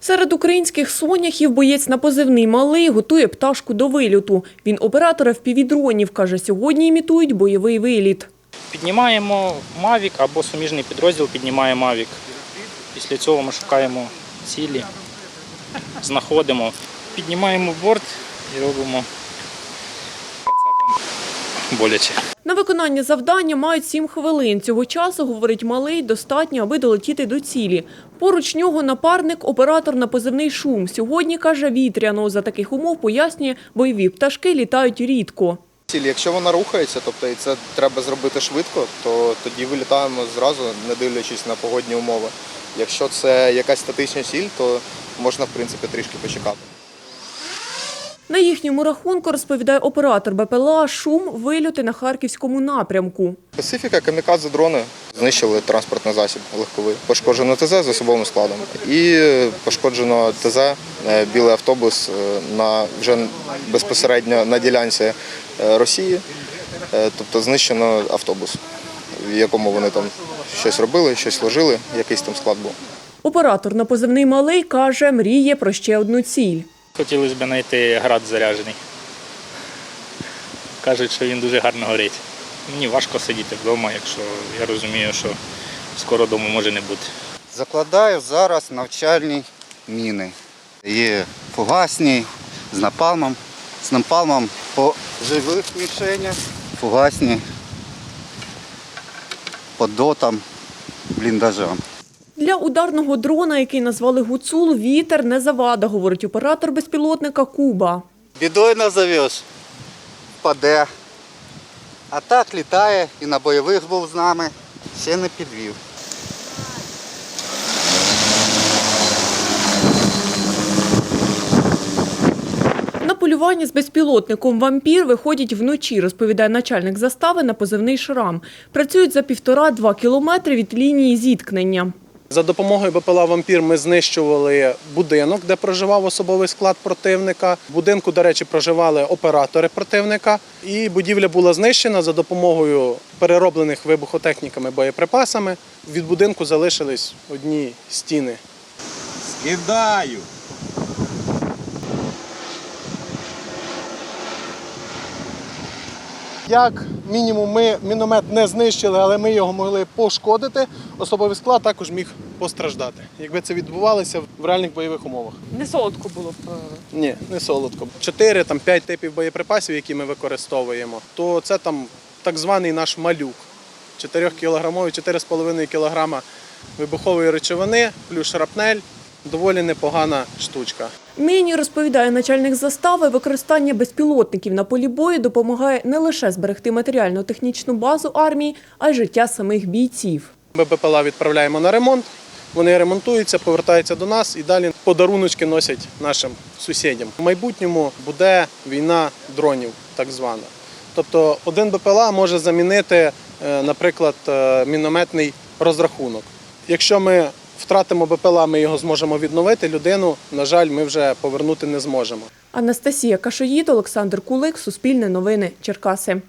Серед українських соняхів боєць на позивний малий готує пташку до виліту. Він оператор FPV-дронів, каже, сьогодні імітують бойовий виліт. Піднімаємо Мавік або суміжний підрозділ піднімає Мавік. Після цього ми шукаємо цілі, знаходимо, піднімаємо борт і робимо боляче. На виконання завдання мають 7 хвилин. Цього часу, говорить малий, достатньо, аби долетіти до цілі. Поруч нього напарник, оператор на позивний шум. Сьогодні, каже, вітряно. За таких умов пояснює, бойові пташки літають рідко. Ціль, якщо вона рухається, тобто і це треба зробити швидко, то тоді вилітаємо зразу, не дивлячись на погодні умови. Якщо це якась статична ціль, то можна в принципі трішки почекати. На їхньому рахунку, розповідає оператор БПЛА, шум вильоти на харківському напрямку. Специфіка камікадзе дрони знищили транспортний засіб легковий. Пошкоджено ТЗ з особовим складом. І пошкоджено ТЗ, е, білий автобус е, на вже безпосередньо на ділянці е, Росії. Тобто знищено автобус, в якому вони там щось робили, щось ложили, якийсь там склад був. Оператор на позивний малий каже, мріє про ще одну ціль. Хотілося б знайти град заряджений. Кажуть, що він дуже гарно горить. Мені важко сидіти вдома, якщо я розумію, що скоро дому може не бути. Закладаю зараз навчальні міни. Є фугасні з напалмом. З напалмом по живих мішенях, фугасні по дотам, бліндажам. Для ударного дрона, який назвали Гуцул, вітер не завада, говорить оператор безпілотника Куба. Бідою назовеш, паде. А так літає і на бойових був з нами, ще не підвів. На полювання з безпілотником вампір виходять вночі, розповідає начальник застави на позивний шрам. Працюють за півтора-два кілометри від лінії зіткнення. За допомогою БПЛА Вампір ми знищували будинок, де проживав особовий склад противника. В будинку, до речі, проживали оператори противника. І будівля була знищена за допомогою перероблених вибухотехніками боєприпасами. Від будинку залишились одні стіни. Кидаю. Як мінімум, ми міномет не знищили, але ми його могли пошкодити. Особовий склад також міг постраждати, якби це відбувалося в реальних бойових умовах. Не солодко було б. Ні, не солодко. Чотири там п'ять типів боєприпасів, які ми використовуємо, то це там так званий наш малюк. 4 кілограмовий, 4,5 кілограма вибухової речовини, плюс шрапнель. Доволі непогана штучка. Нині розповідає начальник застави, використання безпілотників на полі бою допомагає не лише зберегти матеріально-технічну базу армії, а й життя самих бійців. Ми БПЛА відправляємо на ремонт. Вони ремонтуються, повертаються до нас і далі подаруночки носять нашим сусідям. В майбутньому буде війна дронів, так звана. Тобто один БПЛА може замінити, е, наприклад, е, мінометний розрахунок. Якщо ми втратимо БПЛА, ми його зможемо відновити. Людину, на жаль, ми вже повернути не зможемо. Анастасія Кашоїд, Олександр Кулик, Суспільне новини, Черкаси.